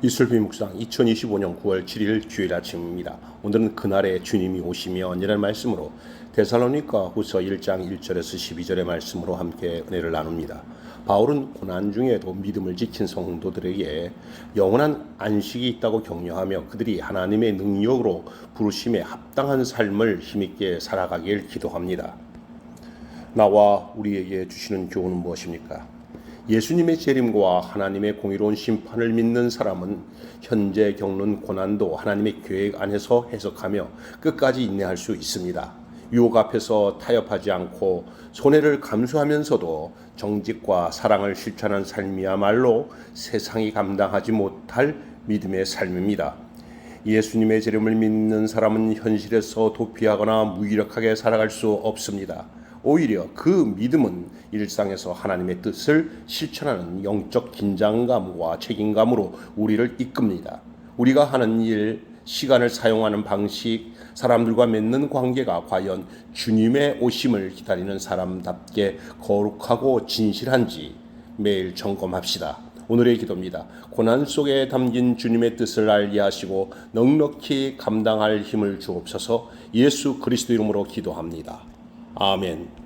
이슬비 묵상 2025년 9월 7일 주일 아침입니다. 오늘은 그날에 주님이 오시면 이라는 말씀으로 데살로니가 후서 1장 1절에서 12절의 말씀으로 함께 은혜를 나눕니다. 바울은 고난 중에도 믿음을 지킨 성도들에게 영원한 안식이 있다고 격려하며 그들이 하나님의 능력으로 부르심에 합당한 삶을 힘있게 살아가길 기도합니다. 나와 우리에게 주시는 교훈은 무엇입니까? 예수님의 재림과 하나님의 공의로운 심판을 믿는 사람은 현재 겪는 고난도 하나님의 계획 안에서 해석하며 끝까지 인내할 수 있습니다. 유혹 앞에서 타협하지 않고 손해를 감수하면서도 정직과 사랑을 실천한 삶이야말로 세상이 감당하지 못할 믿음의 삶입니다. 예수님의 재림을 믿는 사람은 현실에서 도피하거나 무기력하게 살아갈 수 없습니다. 오히려 그 믿음은 일상에서 하나님의 뜻을 실천하는 영적 긴장감과 책임감으로 우리를 이끕니다. 우리가 하는 일, 시간을 사용하는 방식, 사람들과 맺는 관계가 과연 주님의 오심을 기다리는 사람답게 거룩하고 진실한지 매일 점검합시다. 오늘의 기도입니다. 고난 속에 담긴 주님의 뜻을 알게 하시고 넉넉히 감당할 힘을 주옵소서 예수 그리스도 이름으로 기도합니다. 아멘.